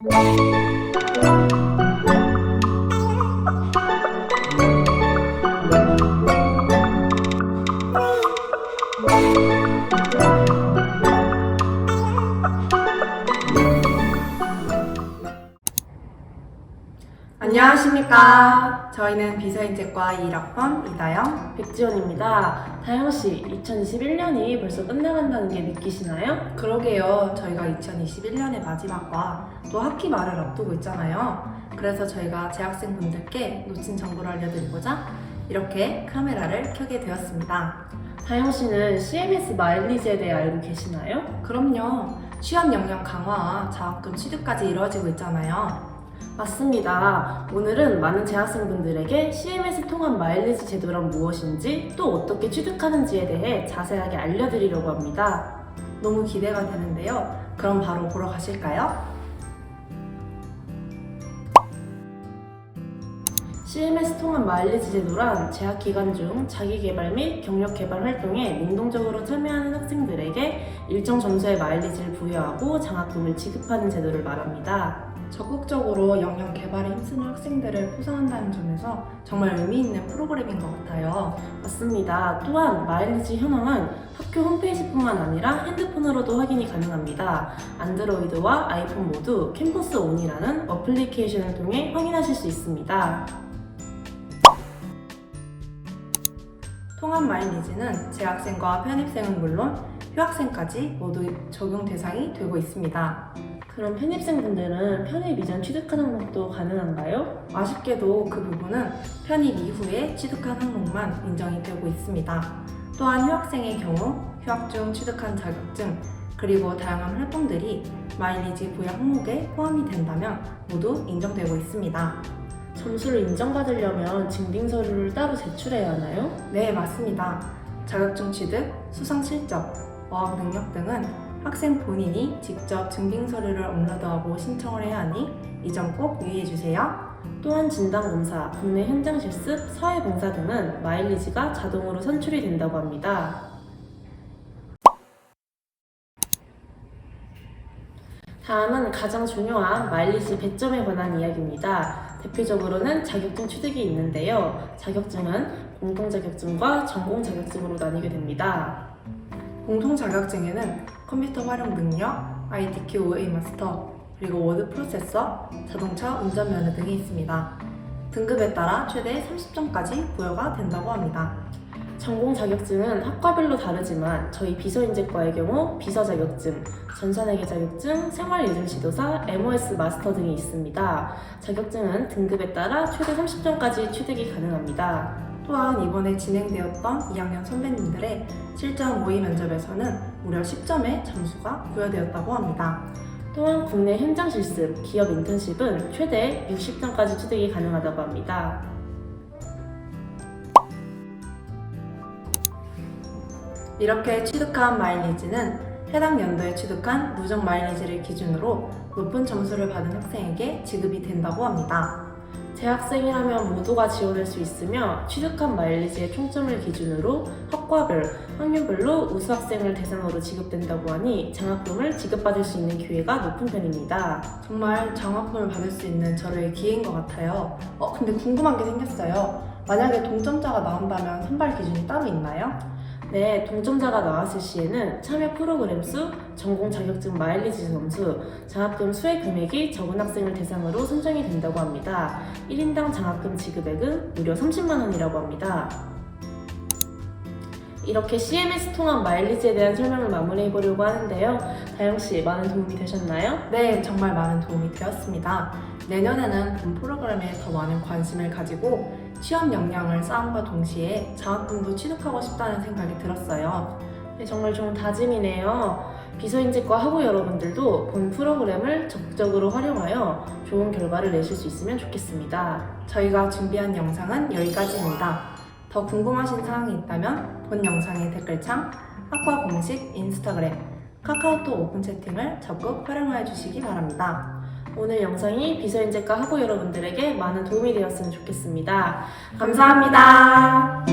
Thank you. 안녕하십니까. 저희는 비서인재과 1학번 이다영. 백지원입니다. 다영씨, 2021년이 벌써 끝나간다는 게 믿기시나요? 그러게요. 저희가 2021년의 마지막과 또 학기 말을 앞두고 있잖아요. 그래서 저희가 재학생분들께 놓친 정보를 알려드리고자 이렇게 카메라를 켜게 되었습니다. 다영씨는 CMS 마일리지에 대해 알고 계시나요? 그럼요. 취업 역량 강화와 장학금 취득까지 이루어지고 있잖아요. 맞습니다. 오늘은 많은 재학생분들에게 CMS 통합 마일리지 제도란 무엇인지 또 어떻게 취득하는지에 대해 자세하게 알려드리려고 합니다. 너무 기대가 되는데요. 그럼 바로 보러 가실까요? CMS 통합 마일리지 제도란 재학 기간 중 자기 개발 및 경력 개발 활동에 능동적으로 참여하는 학생들에게 일정 점수의 마일리지를 부여하고 장학금을 지급하는 제도를 말합니다. 적극적으로 역량 개발에 힘쓰는 학생들을 포상한다는 점에서 정말 의미 있는 프로그램인 것 같아요. 맞습니다. 또한 마일리지 현황은 학교 홈페이지뿐만 아니라 핸드폰으로도 확인이 가능합니다. 안드로이드와 아이폰 모두 캠퍼스 온이라는 어플리케이션을 통해 확인하실 수 있습니다. 통합 마일리지는 재학생과 편입생은 물론 휴학생까지 모두 적용 대상이 되고 있습니다. 그럼 편입생분들은 편입 이전 취득 항목도 가능한가요? 아쉽게도 그 부분은 편입 이후에 취득한 항목만 인정이 되고 있습니다. 또한 휴학생의 경우 휴학 중 취득한 자격증 그리고 다양한 활동들이 마일리지 부여 항목에 포함이 된다면 모두 인정되고 있습니다. 점수를 인정받으려면 증빙 서류를 따로 제출해야 하나요? 네, 맞습니다. 자격증 취득, 수상 실적, 어학 능력 등은 학생 본인이 직접 증빙 서류를 업로드하고 신청을 해야 하니 이 점 꼭 유의해 주세요. 또한 진단검사, 국내 현장 실습, 사회봉사 등은 마일리지가 자동으로 산출이 된다고 합니다. 다음은 가장 중요한 마일리지 배점에 관한 이야기입니다. 대표적으로는 자격증 취득이 있는데요. 자격증은 공통 자격증과 전공 자격증으로 나뉘게 됩니다. 공통 자격증에는 컴퓨터 활용 능력, ITQ OA 마스터, 그리고 워드 프로세서, 자동차 운전면허 등이 있습니다. 등급에 따라 최대 30점까지 부여가 된다고 합니다. 전공 자격증은 학과별로 다르지만 저희 비서인재과의 경우 비서 자격증, 전산회계 자격증, 생활예술 지도사, MOS 마스터 등이 있습니다. 자격증은 등급에 따라 최대 30점까지 취득이 가능합니다. 또한 이번에 진행되었던 2학년 선배님들의 실전 모의 면접에서는 무려 10점의 점수가 부여되었다고 합니다. 또한 국내 현장 실습, 기업 인턴십은 최대 60점까지 취득이 가능하다고 합니다. 이렇게 취득한 마일리지는 해당 연도에 취득한 누적 마일리지를 기준으로 높은 점수를 받은 학생에게 지급이 된다고 합니다. 재학생이라면 모두가 지원할 수 있으며 취득한 마일리지의 총점을 기준으로 학과별, 학년별로 우수 학생을 대상으로 지급된다고 하니 장학금을 지급받을 수 있는 기회가 높은 편입니다. 정말 장학금을 받을 수 있는 저를 기회인 것 같아요. 어, 근데 궁금한 게 생겼어요. 만약에 동점자가 나온다면 선발 기준이 따로 있나요? 네, 동점자가 나왔을 시에는 참여 프로그램 수, 전공 자격증 마일리지 점수, 장학금 수혜 금액이 적은 학생을 대상으로 선정이 된다고 합니다. 1인당 장학금 지급액은 무려 30만 원이라고 합니다. 이렇게 CMS 통합 마일리지에 대한 설명을 마무리해 보려고 하는데요. 다영 씨, 많은 도움이 되셨나요? 네, 정말 많은 도움이 되었습니다. 내년에는 본 프로그램에 더 많은 관심을 가지고 취업 역량을 쌓음과 동시에 장학금도 취득하고 싶다는 생각이 들었어요. 네, 정말 좋은 다짐이네요. 비서인재과 학우 여러분들도 본 프로그램을 적극적으로 활용하여 좋은 결과를 내실 수 있으면 좋겠습니다. 저희가 준비한 영상은 여기까지입니다. 더 궁금하신 사항이 있다면 본 영상의 댓글창, 학과 공식 인스타그램, 카카오톡 오픈 채팅을 적극 활용해 주시기 바랍니다. 오늘 영상이 비서인재과 학우 여러분들에게 많은 도움이 되었으면 좋겠습니다. 감사합니다.